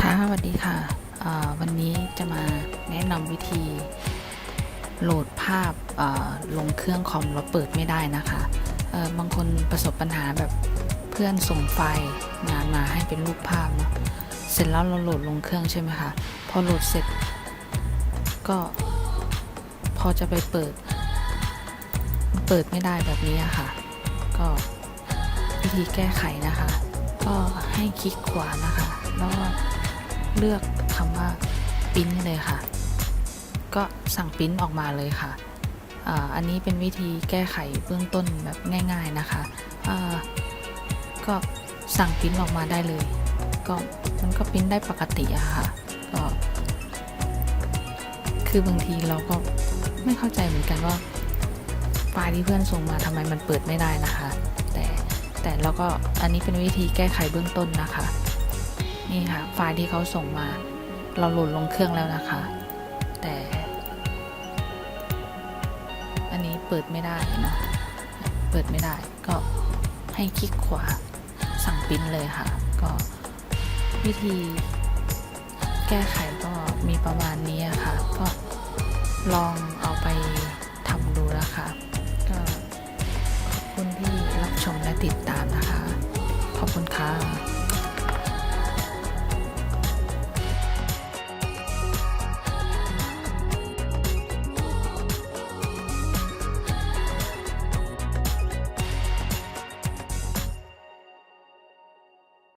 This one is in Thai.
ค่ะสวัสดีค่ะวันนี้จะมาแนะนำวิธีโหลดภาพลงเครื่องคอมแล้วเปิดไม่ได้นะคะบางคนประสบปัญหาแบบเพื่อนส่งไฟล์งานมาให้เป็นรูปภาพเนาะเสร็จแล้วเราโหลดลงเครื่องใช่ไหมคะพอโหลดเสร็จ ก็พอจะไปเปิด เปิดไม่ได้แบบนี้ะค่ะ ก็วิธีแก้ไขนะคะ ก็ให้คลิกขวานะคะแล้วก็ เลือกคำว่าปิ้นเลยค่ะ ก็สั่งปิ้นออกมาเลยค่ะ อันนี้เป็นวิธีแก้ไขเบื้องต้นแบบง่ายๆนะคะ ก็สั่งปิ้นออกมาได้เลย ก็มันก็ปิ้นได้ปกติอะค่ะ ก็ คือบางทีเราก็ไม่เข้าใจเหมือนกันว่าไฟล์ที่เพื่อนส่งมาทำไมมันเปิดไม่ได้นะคะ แต่แต่เราก็อันนี้เป็นวิธีแก้ไขเบื้องต้นนะคะ นี่ค่ะ ไฟล์ที่เขาส่งมา เราโหลดลงเครื่องแล้วนะคะ แต่ อันนี้เปิดไม่ได้เนาะเปิดไม่ได้ก็ให้คลิกขวาสั่งปิ้นเลยค่ะ ก็วิธีแก้ไขก็มีประมาณนี้ค่ะ ก็ลองเอาไปทำดูนะคะ ก็ขอบคุณที่รับชมและติดตามนะคะ ขอบคุณค่ะ